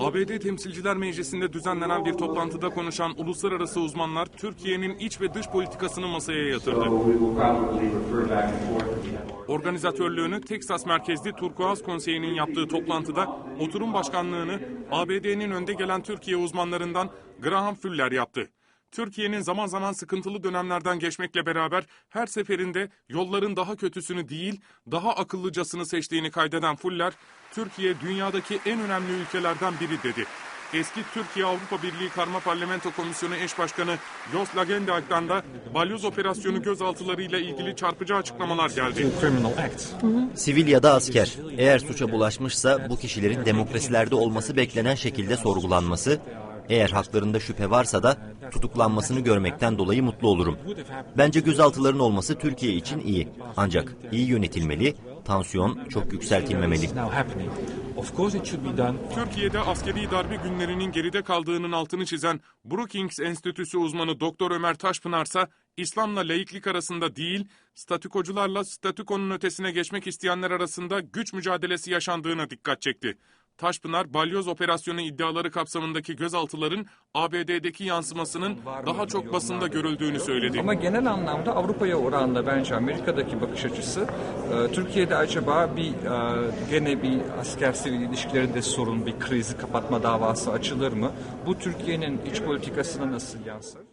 ABD Temsilciler Meclisi'nde düzenlenen bir toplantıda konuşan uluslararası uzmanlar Türkiye'nin iç ve dış politikasını masaya yatırdı. Organizatörlüğünü Teksas merkezli Turkuaz Konseyi'nin yaptığı toplantıda oturum başkanlığını ABD'nin önde gelen Türkiye uzmanlarından Graham Fuller yaptı. Türkiye'nin zaman zaman sıkıntılı dönemlerden geçmekle beraber her seferinde yolların daha kötüsünü değil, daha akıllıcasını seçtiğini kaydeden Fuller, Türkiye dünyadaki en önemli ülkelerden biri dedi. Eski Türkiye-Avrupa Birliği Karma Parlamento Komisyonu eş başkanı Jos Lagendalk'tan da balyoz operasyonu gözaltılarıyla ilgili çarpıcı açıklamalar geldi. Sivil ya da asker, eğer suça bulaşmışsa bu kişilerin demokrasilerde olması beklenen şekilde sorgulanması, eğer haklarında şüphe varsa da tutuklanmasını görmekten dolayı mutlu olurum. Bence gözaltıların olması Türkiye için iyi. Ancak iyi yönetilmeli, tansiyon çok yükseltilmemeli. Türkiye'de askeri darbe günlerinin geride kaldığının altını çizen Brookings Enstitüsü uzmanı Doktor Ömer Taşpınarsa İslam'la laiklik arasında değil, statükocularla statükonun ötesine geçmek isteyenler arasında güç mücadelesi yaşandığına dikkat çekti. Taşpınar, balyoz operasyonu iddiaları kapsamındaki gözaltıların ABD'deki yansımasının daha çok basında görüldüğünü söyledi. Ama genel anlamda Avrupa'ya oranla bence Amerika'daki bakış açısı e, Türkiye'de acaba bir e, gene bir asker sivil ilişkilerinde sorun bir krizi kapatma davası açılır mı? Bu Türkiye'nin iç politikasına nasıl yansır?